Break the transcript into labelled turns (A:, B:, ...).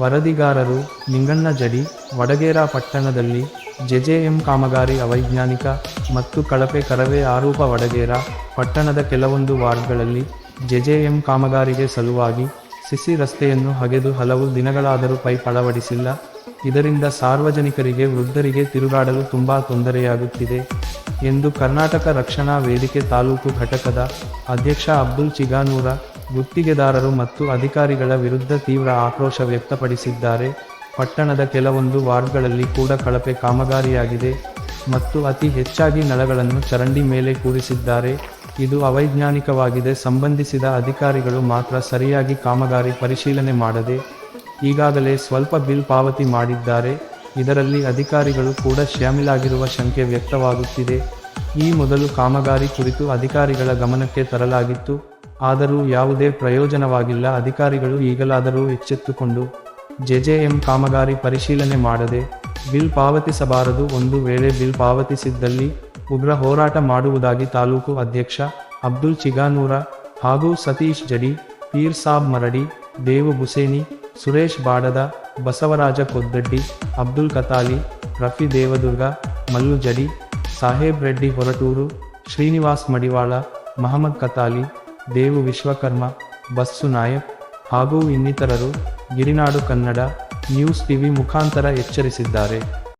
A: ವರದಿಗಾರರು ನಿಂಗಣ್ಣ ಜಡಿ, ವಡಗೇರಾ ಪಟ್ಟಣದಲ್ಲಿ ಜೆಜೆಎಂ ಕಾಮಗಾರಿ ಅವೈಜ್ಞಾನಿಕ ಮತ್ತು ಕಳಪೆ ಕರವೇ ಆರೋಪ ವಡಗೇರ ಪಟ್ಟಣದ ಕೆಲವೊಂದು ವಾರ್ಡ್ಗಳಲ್ಲಿ ಜೆಜೆಎಂ ಕಾಮಗಾರಿಗೆ ಸಲುವಾಗಿ ಸಿಸಿ ರಸ್ತೆಯನ್ನು ಹಗೆದು ಹಲವು ದಿನಗಳಾದರೂ ಪೈಪ್ ಅಳವಡಿಸಿಲ್ಲ. ಇದರಿಂದ ಸಾರ್ವಜನಿಕರಿಗೆ, ವೃದ್ಧರಿಗೆ ತಿರುಗಾಡಲು ತುಂಬ ತೊಂದರೆಯಾಗುತ್ತಿದೆ ಎಂದು ಕರ್ನಾಟಕ ರಕ್ಷಣಾ ವೇದಿಕೆ ತಾಲೂಕು ಘಟಕದ ಅಧ್ಯಕ್ಷ ಅಬ್ದುಲ್ ಚಿಗಾನೂರ ಗುತ್ತಿಗೆದಾರರು ಮತ್ತು ಅಧಿಕಾರಿಗಳ ವಿರುದ್ಧ ತೀವ್ರ ಆಕ್ರೋಶ ವ್ಯಕ್ತಪಡಿಸಿದ್ದಾರೆ. ಪಟ್ಟಣದ ಕೆಲವೊಂದು ವಾರ್ಡ್ಗಳಲ್ಲಿ ಕೂಡ ಕಳಪೆ ಕಾಮಗಾರಿಯಾಗಿದೆ ಮತ್ತು ಅತಿ ಹೆಚ್ಚಾಗಿ ನಳಗಳನ್ನು ಚರಂಡಿ ಮೇಲೆ ಕೂರಿಸಿದ್ದಾರೆ. ಇದು ಅವೈಜ್ಞಾನಿಕವಾಗಿದೆ, ಸಂಬಂಧಿಸಿದ ಅಧಿಕಾರಿಗಳು ಮಾತ್ರ ಸರಿಯಾಗಿ ಕಾಮಗಾರಿ ಪರಿಶೀಲನೆ ಮಾಡದೆ, ಈಗಾಗಲೇ ಸ್ವಲ್ಪ ಬಿಲ್ ಪಾವತಿ ಮಾಡಿದ್ದಾರೆ. ಇದರಲ್ಲಿ ಅಧಿಕಾರಿಗಳು ಕೂಡ ಶ್ಯಾಮಿಲಾಗಿರುವ ಶಂಕೆ ವ್ಯಕ್ತವಾಗುತ್ತಿದೆ. ಈ ಮೊದಲು ಕಾಮಗಾರಿ ಕುರಿತು ಅಧಿಕಾರಿಗಳ ಗಮನಕ್ಕೆ ತರಲಾಗಿತ್ತು. ಆದರೂ ಯಾವುದೇ ಪ್ರಯೋಜನವಾಗಿಲ್ಲ. ಅಧಿಕಾರಿಗಳು ಈಗಲಾದರೂ ಎಚ್ಚೆತ್ತುಕೊಂಡು ಜೆಜೆಎಂ ಕಾಮಗಾರಿ ಪರಿಶೀಲನೆ ಮಾಡದೆ ಬಿಲ್ ಪಾವತಿಸಬಾರದು. ಒಂದು ವೇಳೆ ಬಿಲ್ ಪಾವತಿಸಿದ್ದಲ್ಲಿ ಉಗ್ರ ಹೋರಾಟ ಮಾಡುವುದಾಗಿ ತಾಲೂಕು ಅಧ್ಯಕ್ಷ ಅಬ್ದುಲ್ ಚಿಗಾನೂರ ಹಾಗೂ ಸತೀಶ್ ಜಡಿ, ಪೀರ್ ಸಾಬ್ ಮರಡಿ, ದೇವು ಬುಸೇನಿ, ಸುರೇಶ್ ಬಾಡದ, ಬಸವರಾಜ ಕೊದ್ದಡ್ಡಿ, ಅಬ್ದುಲ್ ಕತಾಲಿ, ರಫಿ ದೇವದುರ್ಗ, ಮಲ್ಲು ಜಡಿ, ಸಾಹೇಬ್ ರೆಡ್ಡಿ ಹೊರಟೂರು, ಶ್ರೀನಿವಾಸ್ ಮಡಿವಾಳ ಮಹಮ್ಮದ್ ಕತಾಲಿ ದೇವು ವಿಶ್ವಕರ್ಮ ಬಸ್ಸು ನಾಯಕ್ ಹಾಗೂ ಇನ್ನಿತರರು ಗಿರಿನಾಡು ಕನ್ನಡ ನ್ಯೂಸ್ ಟಿವಿ ಮುಖಾಂತರ ಎಚ್ಚರಿಸಿದ್ದಾರೆ.